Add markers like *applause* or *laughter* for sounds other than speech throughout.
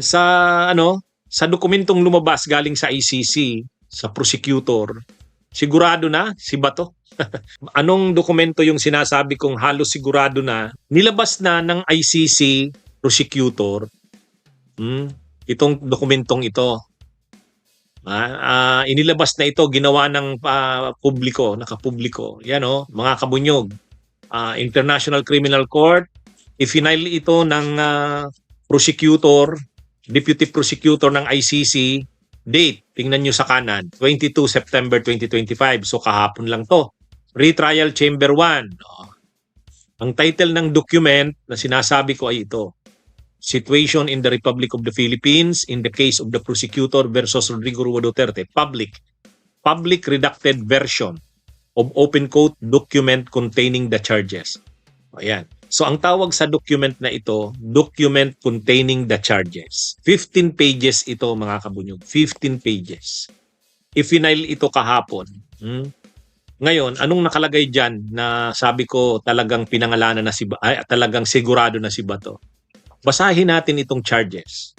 Sa ano, sa dokumentong lumabas galing sa ICC, sa prosecutor, sigurado na si Bato. *laughs* Anong dokumento yung sinasabi kong halos sigurado na nilabas na ng ICC prosecutor hmm, itong dokumentong ito. Ah, ah, inilabas na ito, ginawa ng ah, publiko, nakapubliko. Yan oh, mga kabunyog. Ah, International Criminal Court, ifinail ito ng ah, prosecutor, deputy prosecutor ng ICC, date, tingnan nyo sa kanan, 22 September 2025. So kahapon lang to. Retrial Chamber 1. Oh. Ang title ng document na sinasabi ko ay ito. Situation in the Republic of the Philippines in the case of the prosecutor versus Rodrigo Rua Duterte. Public. Public redacted version of open quote document containing the charges. Ayan. So ang tawag sa document na ito, document containing the charges. 15 pages ito mga kabunyog. 15 pages. Ifinail ito kahapon. Hmm? Ngayon, anong nakalagay dyan na sabi ko talagang pinangalanan na si ay, talagang sigurado na si Bato? Basahin natin itong charges.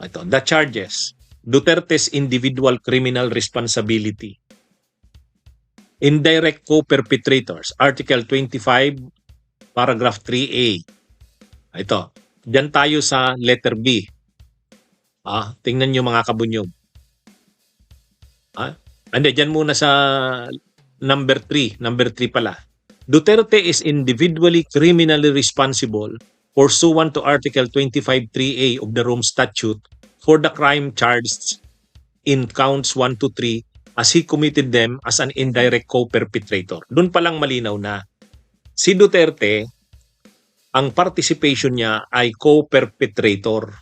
Ito, the charges. Duterte's individual criminal responsibility. Indirect co-perpetrators. Article 25, paragraph 3A. Ito. Diyan tayo sa letter B. Ah, tingnan nyo mga kabunyog. Ah, hindi, diyan muna sa number 3. Number 3 pala. Duterte is individually criminally responsible pursuant to Article 25.3a of the Rome Statute for the crime charged in counts 1 to 3 as he committed them as an indirect co-perpetrator. Doon palang malinaw na si Duterte, ang participation niya ay co-perpetrator.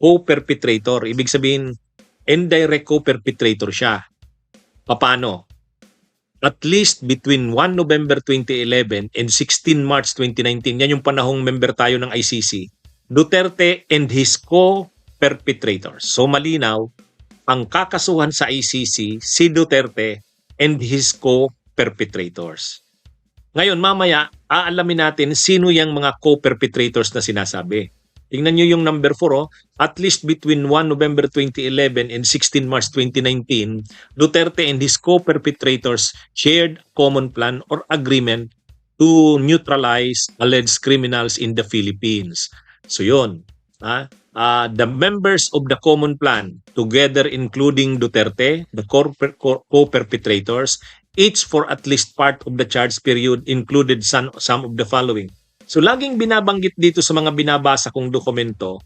Co-perpetrator, ibig sabihin, indirect co-perpetrator siya. Paano? At least between 1 November 2011 and 16 March 2019, yan yung panahong member tayo ng ICC, Duterte and his co-perpetrators. So malinaw, ang kakasuhan sa ICC, si Duterte and his co-perpetrators. Ngayon, mamaya, aalamin natin sino yung mga co-perpetrators na sinasabi. Tingnan nyo yung number 4, oh. at least between 1 November 2011 and 16 March 2019, Duterte and his co-perpetrators shared common plan or agreement to neutralize alleged criminals in the Philippines. So yun, ha? Uh, the members of the common plan, together including Duterte, the co-perpetrators, each for at least part of the charge period included some, of the following. So laging binabanggit dito sa mga binabasa kong dokumento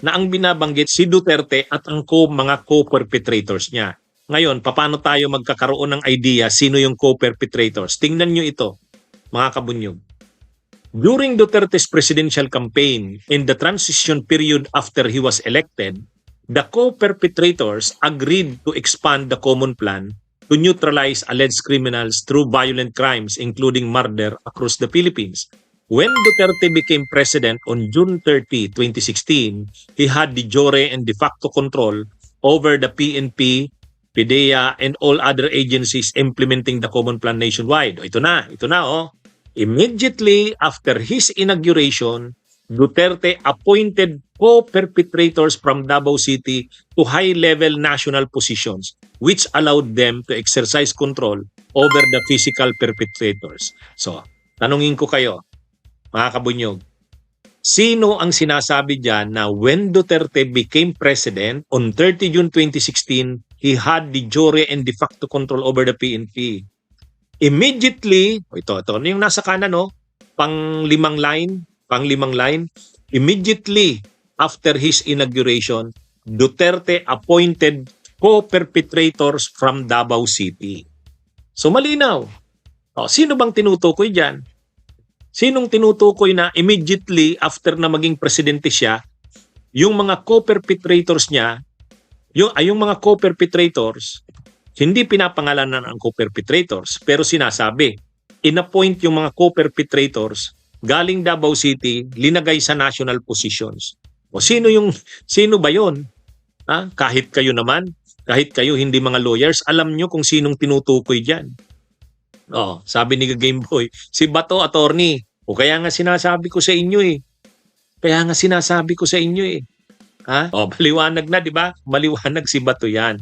na ang binabanggit si Duterte at ang co, mga co-perpetrators niya. Ngayon, paano tayo magkakaroon ng idea sino yung co-perpetrators? Tingnan nyo ito, mga kabunyog. During Duterte's presidential campaign in the transition period after he was elected, the co-perpetrators agreed to expand the common plan to neutralize alleged criminals through violent crimes including murder across the Philippines. When Duterte became president on June 30, 2016, he had de jure and de facto control over the PNP, PIDEA, and all other agencies implementing the common plan nationwide. Ito na, ito na oh. Immediately after his inauguration, Duterte appointed co-perpetrators from Davao City to high-level national positions which allowed them to exercise control over the physical perpetrators. So, tanungin ko kayo, mga kabunyog, sino ang sinasabi dyan na when Duterte became president on 30 June 2016, he had the jure and de facto control over the PNP. Immediately, ito, ito, ano yung nasa kanan, no? Pang limang line, pang limang line, immediately after his inauguration, Duterte appointed co-perpetrators from Davao City. So malinaw. O, sino bang tinutukoy dyan? Sinong tinutukoy na immediately after na maging presidente siya, yung mga co-perpetrators niya, yung, ay yung mga co-perpetrators, hindi pinapangalanan ang co-perpetrators, pero sinasabi, inappoint yung mga co-perpetrators galing Davao City, linagay sa national positions. O sino yung sino ba 'yon? Ha? Kahit kayo naman, kahit kayo hindi mga lawyers, alam nyo kung sinong tinutukoy diyan. Oh, sabi ni Game Boy, si Bato attorney. O kaya nga sinasabi ko sa inyo eh. Kaya nga sinasabi ko sa inyo eh. Ha? O, maliwanag na, di ba? Maliwanag si Bato yan.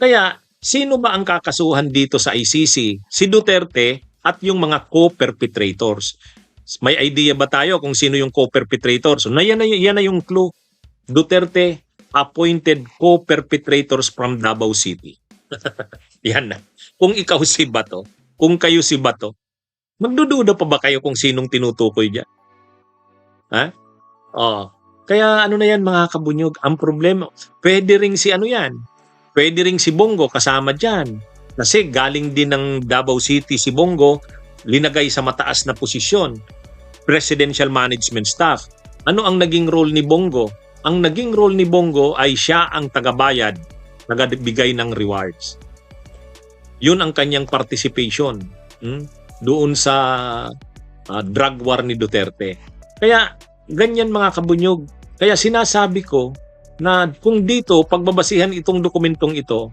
Kaya, sino ba ang kakasuhan dito sa ICC? Si Duterte at yung mga co-perpetrators. May idea ba tayo kung sino yung co-perpetrators? So, na yan, na, yan na yung clue. Duterte appointed co-perpetrators from Davao City. *laughs* yan na. Kung ikaw si Bato, kung kayo si Bato, magdududa pa ba kayo kung sinong tinutukoy dyan? Ha? Oh. Kaya ano na yan mga kabunyog, ang problema, pwede ring si ano yan, pwede ring si Bongo kasama dyan. Kasi galing din ng Davao City si Bongo, linagay sa mataas na posisyon, presidential management staff. Ano ang naging role ni Bongo? Ang naging role ni Bongo ay siya ang tagabayad, nagbigay ng rewards. Yun ang kanyang participation hmm, doon sa uh, drug war ni Duterte. Kaya ganyan mga kabunyog. Kaya sinasabi ko na kung dito pagbabasihan itong dokumentong ito,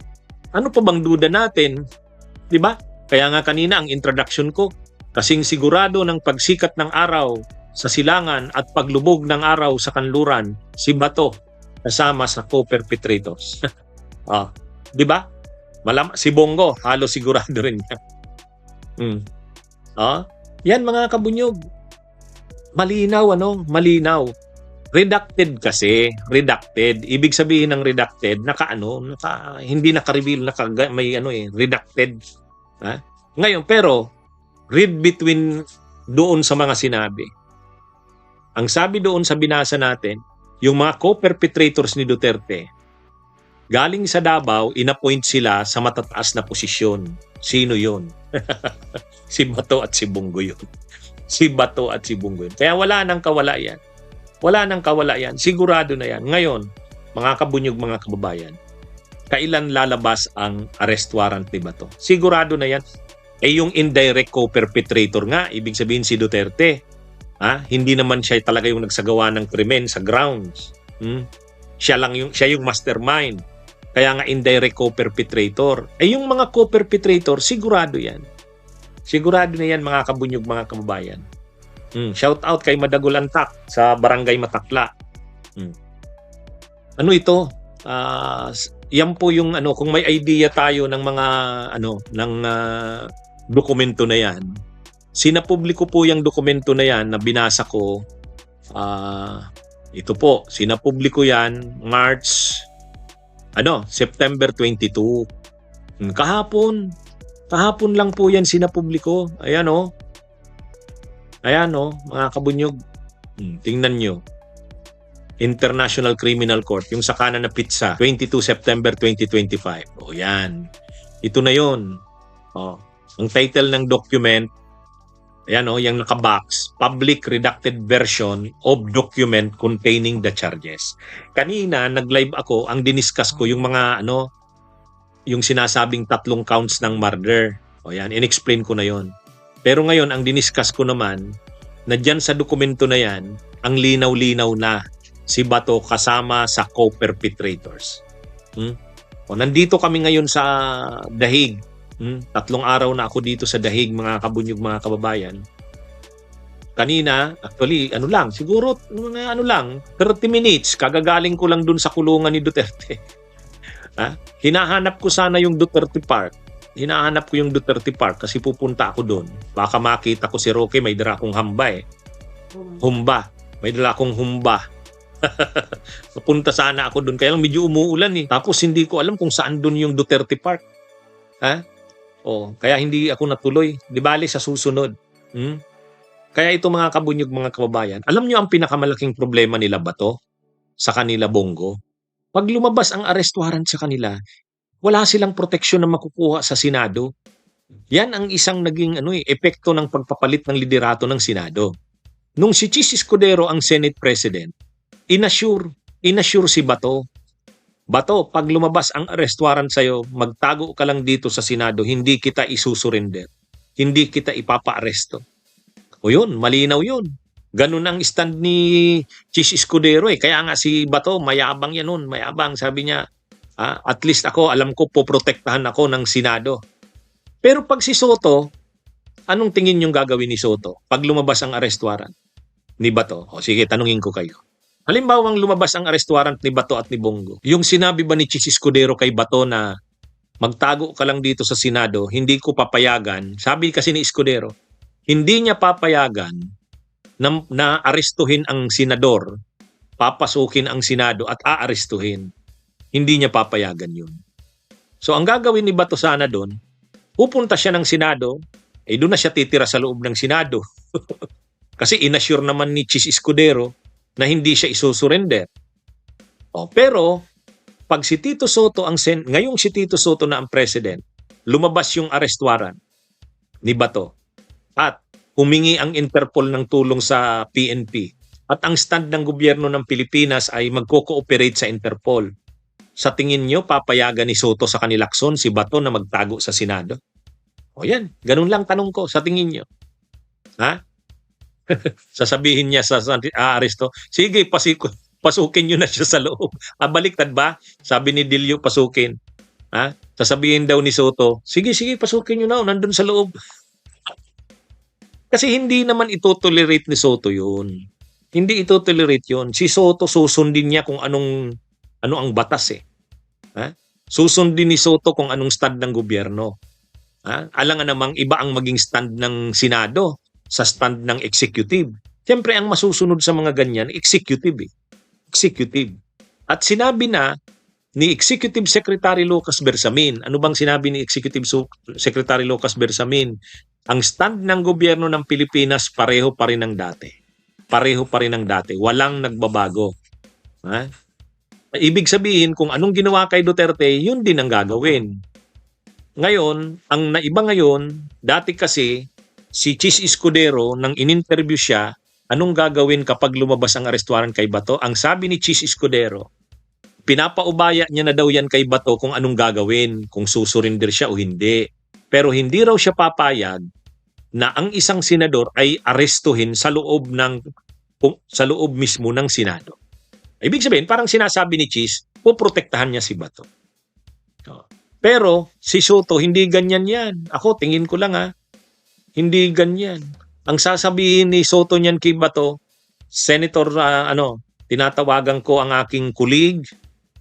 ano pa bang duda natin? 'Di ba? Kaya nga kanina ang introduction ko, kasing sigurado ng pagsikat ng araw sa silangan at paglubog ng araw sa kanluran, si Bato kasama sa co-perpetrators. *laughs* ah, 'di ba? Malam si Bongo, halos sigurado rin niya. Hmm. Ah, yan mga kabunyog. Malinaw ano, malinaw. Redacted kasi, redacted. Ibig sabihin ng redacted, naka ano, naka, hindi naka-reveal, naka, may ano eh, redacted. Ha? Ngayon, pero, read between doon sa mga sinabi. Ang sabi doon sa binasa natin, yung mga co-perpetrators ni Duterte, galing sa Davao, inappoint sila sa matataas na posisyon. Sino yon? *laughs* si Bato at si Bungo yun. *laughs* Si Bato at si Bungo yun. Kaya wala nang kawala yan. Wala nang kawala yan. Sigurado na yan. Ngayon, mga kabunyog, mga kababayan, kailan lalabas ang arrest warrant ni Bato? Sigurado na yan. Eh yung indirect co-perpetrator nga, ibig sabihin si Duterte. Ha? Hindi naman siya talaga yung nagsagawa ng krimen sa grounds. Hmm? Siya lang yung siya yung mastermind. Kaya nga indirect co-perpetrator. Eh yung mga co-perpetrator, sigurado yan. Sigurado na yan mga kabunyog, mga kababayan. Mm, shout out kay Madagulantak sa Barangay Matakla. Mm. Ano ito? Uh, yan po yung ano kung may idea tayo ng mga ano ng uh, dokumento na yan. Sinapubliko po yung dokumento na yan na binasa ko. Uh, ito po, sinapubliko yan March ano, September 22. Hmm, kahapon, kahapon lang po yan sinapubliko. Ayan oh. Ayan o, oh, mga kabunyog. Hmm, tingnan nyo. International Criminal Court, yung sa kanan na pizza, 22 September 2025. O yan. Ito na yon. O, ang title ng document, ayan o, yung nakabox, Public Redacted Version of Document Containing the Charges. Kanina, nag-live ako, ang diniscuss ko yung mga ano, yung sinasabing tatlong counts ng murder. O yan, in-explain ko na yon. Pero ngayon, ang diniscuss ko naman, na dyan sa dokumento na yan, ang linaw-linaw na si Bato kasama sa co-perpetrators. Hmm? O, nandito kami ngayon sa Dahig. Hmm? Tatlong araw na ako dito sa Dahig, mga kabunyog, mga kababayan. Kanina, actually, ano lang, siguro, ano lang, 30 minutes, kagagaling ko lang dun sa kulungan ni Duterte. *laughs* ha? Hinahanap ko sana yung Duterte Park hinahanap ko yung Duterte Park kasi pupunta ako doon. Baka makita ko si Roque, may dala akong hamba eh. Humba. May dala akong humba. *laughs* Pupunta sana ako doon. Kaya lang medyo umuulan eh. Tapos hindi ko alam kung saan doon yung Duterte Park. Ha? Oh, kaya hindi ako natuloy. Di bali sa susunod. Hmm? Kaya ito mga kabunyog mga kababayan, alam niyo ang pinakamalaking problema nila ba to? Sa kanila Bongo? Pag lumabas ang arrest warrant sa kanila, wala silang proteksyon na makukuha sa Senado. Yan ang isang naging ano eh, epekto ng pagpapalit ng liderato ng Senado. Nung si Chis Escudero ang Senate President, inassure, inassure si Bato, Bato, pag lumabas ang arrest warrant sa'yo, magtago ka lang dito sa Senado, hindi kita isusurrender. Hindi kita ipapa-aresto. O yun, malinaw yun. Ganun ang stand ni Chis Escudero eh. Kaya nga si Bato, mayabang yan nun, mayabang. Sabi niya, Ah, at least ako, alam ko, poprotektahan ako ng Senado. Pero pag si Soto, anong tingin yung gagawin ni Soto pag lumabas ang arrest warrant? Ni Bato? O sige, tanungin ko kayo. Halimbawang lumabas ang arrest warrant ni Bato at ni Bongo. Yung sinabi ba ni Chis Escudero kay Bato na magtago ka lang dito sa Senado, hindi ko papayagan. Sabi kasi ni Escudero, hindi niya papayagan na, na arestuhin ang senador, papasukin ang Senado at aarestuhin. Hindi niya papayagan yun. So ang gagawin ni Bato sana doon, pupunta siya ng Senado, eh doon na siya titira sa loob ng Senado. *laughs* Kasi inassure naman ni Chis Escudero na hindi siya isusurrender. O, pero, pag si Tito Soto ang sen, ngayong si Tito Soto na ang president, lumabas yung arrest warrant ni Bato at humingi ang Interpol ng tulong sa PNP at ang stand ng gobyerno ng Pilipinas ay magko-cooperate sa Interpol. Sa tingin nyo, papayagan ni Soto sa kanilakson si Bato na magtago sa Senado? O yan, ganun lang tanong ko sa tingin nyo. Ha? *laughs* Sasabihin niya sa, aaresto, sige, pasik, pasukin nyo na siya sa loob. *laughs* Ah, baliktad ba? Sabi ni Dilio, pasukin. Ha? Sasabihin daw ni Soto, sige, sige, pasukin nyo na, nandun sa loob. Kasi hindi naman ito-tolerate ni Soto yun. Hindi ito-tolerate yun. Si Soto susundin niya kung anong ano ang batas eh. Ha? Susundin ni Soto kung anong stand ng gobyerno. Ha? Alangan namang iba ang maging stand ng Senado sa stand ng executive. Siyempre, ang masusunod sa mga ganyan, executive eh. Executive. At sinabi na ni Executive Secretary Lucas Bersamin, ano bang sinabi ni Executive Secretary Lucas Bersamin? Ang stand ng gobyerno ng Pilipinas pareho pa rin ng dati. Pareho pa rin ng dati. Walang nagbabago. Ha? Ibig sabihin, kung anong ginawa kay Duterte, yun din ang gagawin. Ngayon, ang naiba ngayon, dati kasi si Chis Escudero nang ininterview siya, anong gagawin kapag lumabas ang arrest kay Bato? Ang sabi ni Chis Escudero, pinapaubaya niya na daw yan kay Bato kung anong gagawin, kung susurinder siya o hindi. Pero hindi raw siya papayag na ang isang senador ay arestuhin sa loob ng sa loob mismo ng Senado. Ibig sabihin, parang sinasabi ni Chis, poprotektahan niya si Bato. Pero si Soto, hindi ganyan yan. Ako, tingin ko lang ha, hindi ganyan. Ang sasabihin ni Soto niyan kay Bato, Senator, uh, ano, tinatawagan ko ang aking kulig,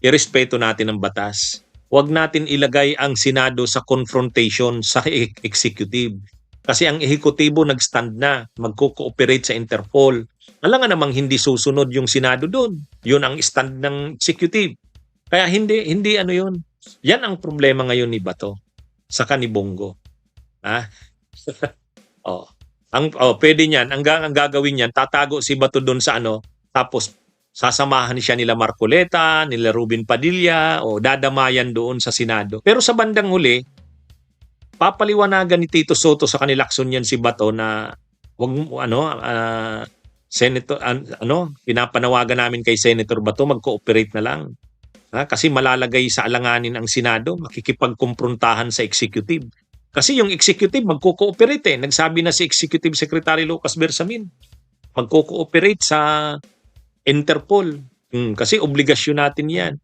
irespeto natin ang batas. Huwag natin ilagay ang Senado sa confrontation sa executive. Kasi ang ehekutibo nag-stand na, magko-cooperate sa Interpol. Alam nga namang hindi susunod yung Senado doon. Yun ang stand ng executive. Kaya hindi, hindi ano yun. Yan ang problema ngayon ni Bato sa kanibonggo. Ah? *laughs* Oh. Ang oh, pwede niyan, ang, ang gagawin niyan, tatago si Bato doon sa ano, tapos sasamahan siya nila Marcoleta, nila Ruben Padilla, o dadamayan doon sa Senado. Pero sa bandang huli, papaliwanagan ni Tito Soto sa kanilakson yan si Bato na wag ano uh, Senator uh, ano pinapanawagan namin kay Senator Bato mag-cooperate na lang. Ha? Kasi malalagay sa alanganin ang Senado, makikipagkumprontahan sa executive. Kasi yung executive magko-cooperate eh. Nagsabi na si Executive Secretary Lucas Bersamin. Magko-cooperate sa Interpol. Hmm, kasi obligasyon natin yan.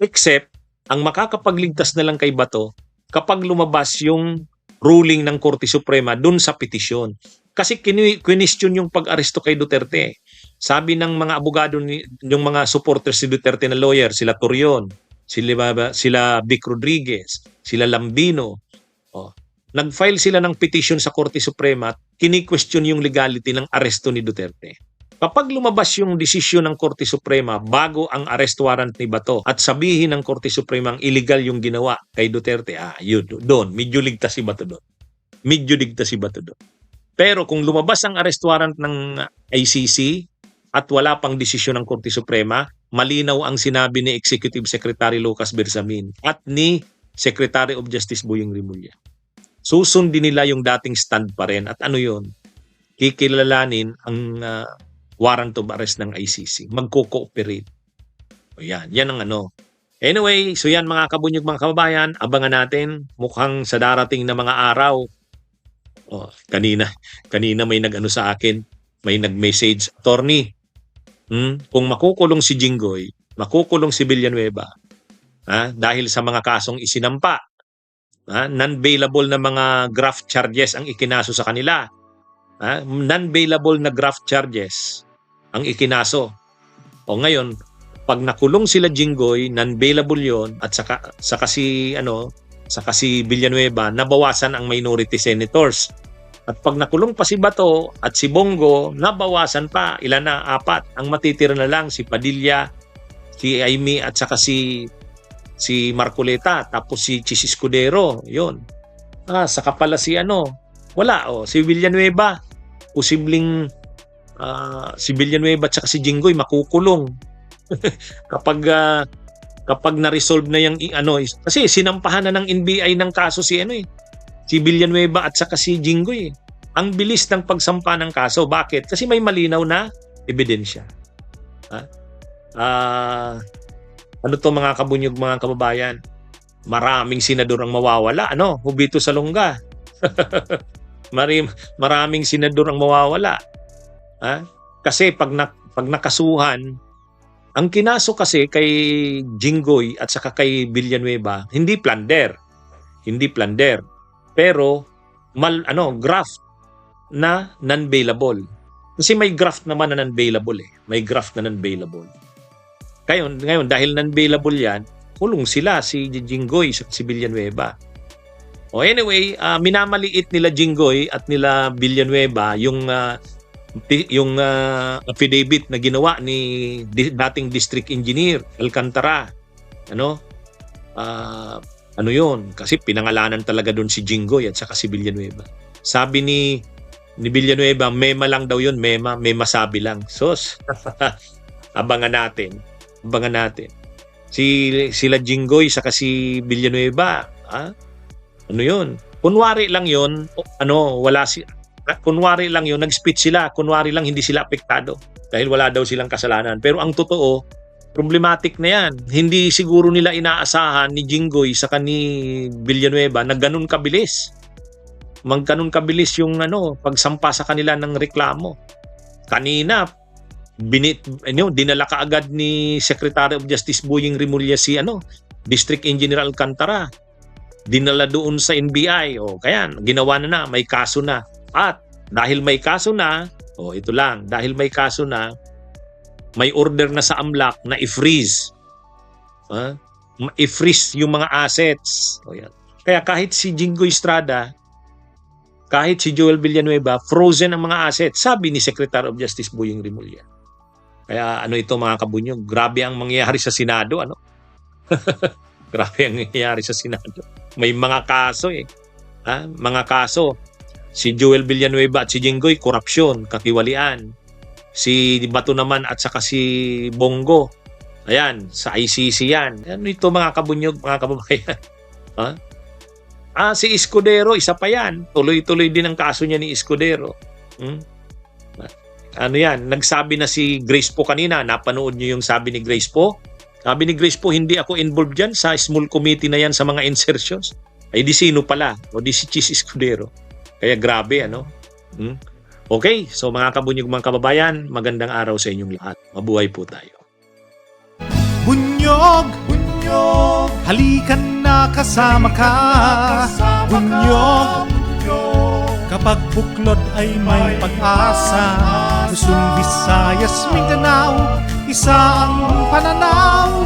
Except, ang makakapagligtas na lang kay Bato kapag lumabas yung ruling ng Korte Suprema dun sa petisyon. Kasi question yung pag-aresto kay Duterte. Sabi ng mga abogado, ni, yung mga supporters si Duterte na lawyer, sila Torion, sila, sila Vic Rodriguez, sila Lambino, Oh. Nag-file sila ng petition sa Korte Suprema at kini-question yung legality ng aresto ni Duterte. Kapag lumabas yung desisyon ng Korte Suprema bago ang arrest warrant ni Bato at sabihin ng Korte Suprema ang illegal yung ginawa kay Duterte, ah, yun, doon, medyo ligtas si Bato doon. Medyo ligtas si Bato doon. Pero kung lumabas ang arrest warrant ng ICC at wala pang desisyon ng Korte Suprema, malinaw ang sinabi ni Executive Secretary Lucas Bersamin at ni Secretary of Justice Boyong Rimulya. Susundin nila yung dating stand pa rin. At ano yun? Kikilalanin ang uh, warrant of arrest ng ICC. Magko-cooperate. O yan, yan ang ano. Anyway, so yan mga kabunyog mga kababayan, abangan natin mukhang sa darating na mga araw. Oh, kanina, kanina may nag-ano sa akin, may nag-message, attorney, hmm, kung makukulong si Jinggoy, makukulong si Villanueva, ha, dahil sa mga kasong isinampa. Ha, non-bailable na mga graft charges ang ikinaso sa kanila. Ha, non-bailable na graft charges ang ikinaso. O ngayon, pag nakulong sila Jinggoy, non-bailable yon at saka, saka si, ano, saka si Villanueva, nabawasan ang minority senators. At pag nakulong pa si Bato at si Bongo, nabawasan pa. Ilan na? Apat. Ang matitira na lang si Padilla, si Aimee at saka si si Marcoleta tapos si Chis Escudero yon ah saka pala si ano wala oh si Villanueva. Posibleng ah, si Villanueva at si Jinggoy makukulong. *laughs* Kapag ah, kapag na-resolve na yung ano kasi sinampahan na ng NBI ng kaso si ano eh si Villanueva at saka si Jinggoy eh. ang bilis ng pagsampa ng kaso. Bakit? Kasi may malinaw na ebidensya. Ha ah ano to mga kabunyog mga kababayan? Maraming senador ang mawawala ano? Hubito sa lungga. *laughs* Marim, maraming senador ang mawawala. Ha? Kasi pag na, pag nakasuhan ang kinaso kasi kay Jinggoy at saka kay Villanueva hindi plunder. Hindi plunder. Pero mal ano graft na non-bailable. Kasi may graft naman na non-bailable eh. May graft na non-bailable ngayon, ngayon dahil non-bailable yan, kulong sila si Jinggoy sa si Villanueva. O anyway, ah, minamaliit nila Jinggoy at nila Villanueva yung ti- yung ah, affidavit na ginawa ni dating district engineer Alcantara. Ano? Ah, ano 'yun? Kasi pinangalanan talaga doon si Jinggoy at saka si Villanueva. Sabi ni ni Villanueva, mema lang daw 'yun, mema, mema sabi lang. Sos. *laughs* Abangan natin abangan natin. Si sila Jinggoy sa si Villanueva, ah? Ano 'yun? Kunwari lang 'yun, ano, wala si kunwari lang 'yun, nag-speech sila, kunwari lang hindi sila apektado dahil wala daw silang kasalanan. Pero ang totoo, problematic na 'yan. Hindi siguro nila inaasahan ni Jinggoy sa ni Villanueva na ganun kabilis. Magganun kabilis yung ano, pagsampa sa kanila ng reklamo. Kanina, binit ano dinala ka agad ni Secretary of Justice Boying Rimulya si ano District Engineer Alcantara. Dinala doon sa NBI o kaya ginawa na na may kaso na. At dahil may kaso na o ito lang dahil may kaso na may order na sa AMLAC na i-freeze? Ma- i-freeze yung mga assets. O yan. Kaya kahit si Jingo Estrada kahit si Joel Villanueva frozen ang mga assets sabi ni Secretary of Justice Boying Rimulya kaya ano ito mga kabunyog, grabe ang mangyayari sa Senado, ano? *laughs* grabe ang nangyayari sa Senado. May mga kaso eh. Ha? Mga kaso. Si Joel Villanueva at si Jinggoy, korupsyon, kakiwalian. Si Bato naman at saka si Bongo. Ayan, sa ICC yan. Ano ito mga kabunyog, mga kababayan? *laughs* ha? Ah, si Escudero, isa pa yan. Tuloy-tuloy din ang kaso niya ni Escudero. Hmm? Ano yan, nagsabi na si Grace po kanina, napanood niyo yung sabi ni Grace po? Sabi ni Grace po, hindi ako involved dyan sa small committee na yan sa mga insertions. Ay di sino pala? O di si Chis Escudero. Kaya grabe, ano? Hmm? Okay, so mga kabunyog mga kababayan, magandang araw sa inyong lahat. Mabuhay po tayo. Bunyog, bunyog, halikan na kasama ka. Bunyog, kapag buklod ay may pag-asa. Luzon, Visayas, Mindanao Isa ang pananaw.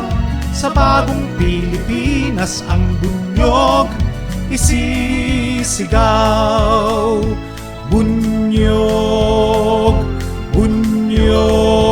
Sa bagong Pilipinas Ang bunyog isisigaw. Bunyog, bunyog.